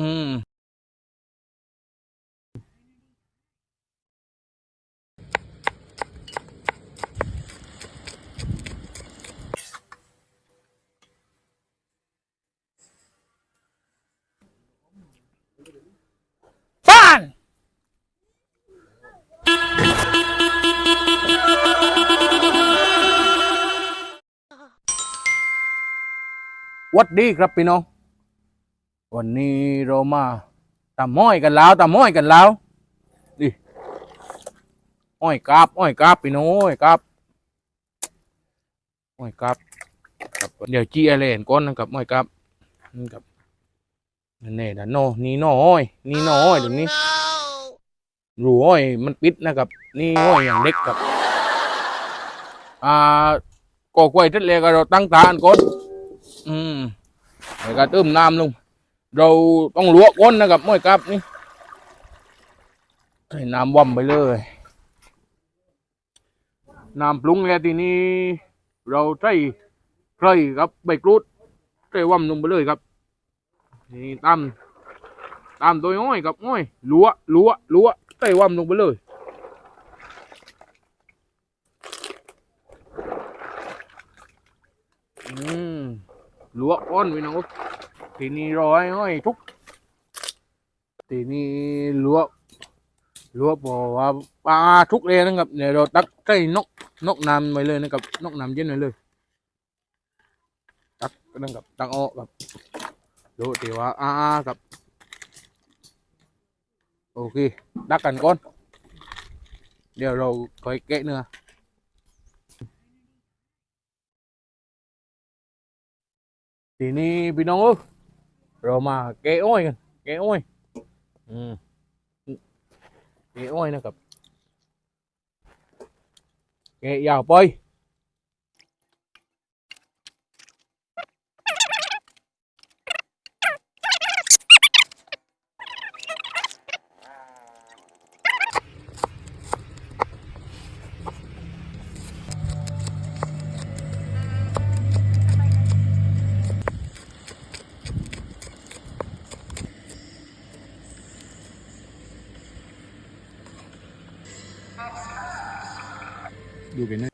อืมฟ้านหวัดดีครับพี่น้อง วันนี้เรามาตำม้อยกันแล้วตำม้อยกันแล้วดิอ้อยกราบอ้อยกราบพี่น้อยกราบอ้อยกราบครับเดี๋ยวจีอะไรเห็นก้อนนะครับอ้อยกราบนี่ครับนั่นแน่นะโนนี่น้อยนี่น้อยตรงนี้รูอ้อยมันปิดนะครับนี่อ้อยอย่างเล็กครับอ่าก็กวยทัดเลยก็เราตั้งตาอันก่อนอืมแล้วก็เติมน้ำลง เราต้องลวกก้นนะครับม้อยครับนี่ใส่น้ำว่ำไปเลยน้ำปรุงแล้วทีนี้ เราใส่ไครครับใบกรูดใส่ว่ำลงไปเลยครับนี่ตามตามตัวอ้อยกับอ้อยลัวลัวลัวใส่ว่ำลงไปเลยอืมลวกก้อนไว้น้อง ทีนี้ร้อยอ้อยทุกทีนี้ลวกลวกบอกว่าปลาทุกเลยนะครับเดี๋ยวเราตักใส่นกนกน้ำไว้เลยนะครับนกน้ำเย็นไว้เลยตักนั่นกับตักออกกับดูตีว่าอ่าๆกับโอเคดักกันก่อนเดี๋ยวเราค่อยแกะเนื้อทีนี้พี่น้องเอ้ ยเรามาแกะอ้อยกัน ดูกันะ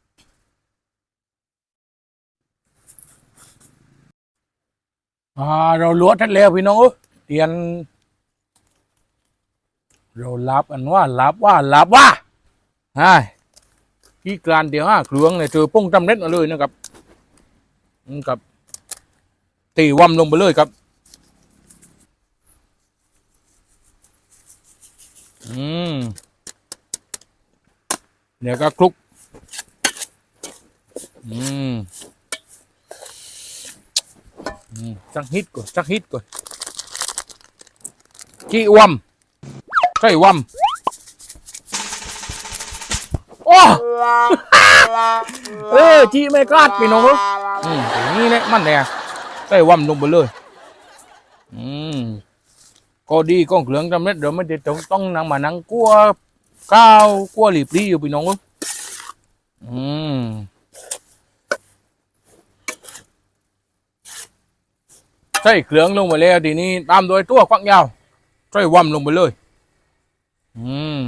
อ่าเราลวดทัดแล้วพี่น้องเตียน เราลับกันว่าลับว่าลับว่าใช่ที่กลารเดียวห้าเครื่องเลยเจอป้งจำเร็จมาเลยนะครับนี่ครับตีว่ำลงไปเลยครับ อืมเดี๋ยวก็คลุก อืมอืมจักฮิตก่อนจักฮิตก่อนจี้วมใช่วมโอ้เออจี้ไม่กล้าดพี่น้องอืมอย่างนี้แหละมันแน่ใส่วมลงไปเลย อืมก็ดีก็เหลืองจำเร็จเดี๋ยวไม่ได้ต้องต้องนั่งมานั่งกลัวข้าวกลัวหลีบลีอยู่พี่น้องอืม ใส่เครื่องลงไปแล้วทีนี้ตามโดยตัวควักยาวใส่ว่ำลงไปเลย อืม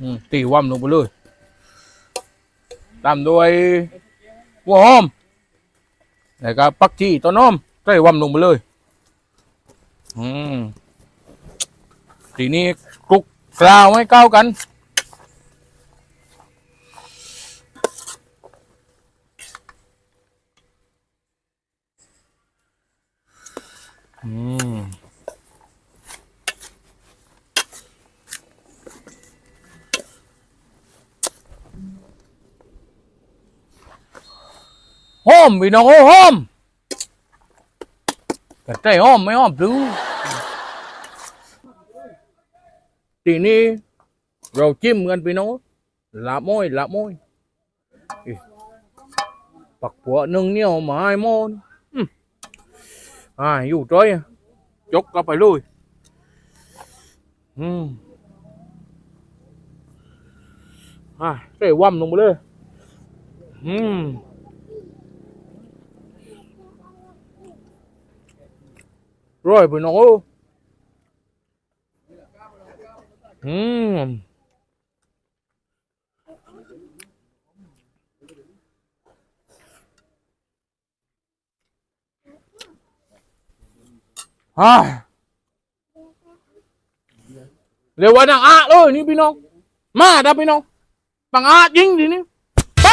อืมตีว่ำลงไปเลย ตามโดยหัวหอมแล้วก็ปักชีต้นหอมใส่ว่ำลงไปเลย อืมทีนี้คลุกกลาวให้เข้ากัน อืมหอมพี่น้องโอ้หอมแต่ใจหอมไม่หอมหรือ à dù trời chốt có phải lui ừ. à trời quăm luôn bữa ừ. rồi bữa nó ừ. เรียกวัานางอาเลยนี่พี่น้อง มาดับพี่น้องปังอาจริงดินี่ไป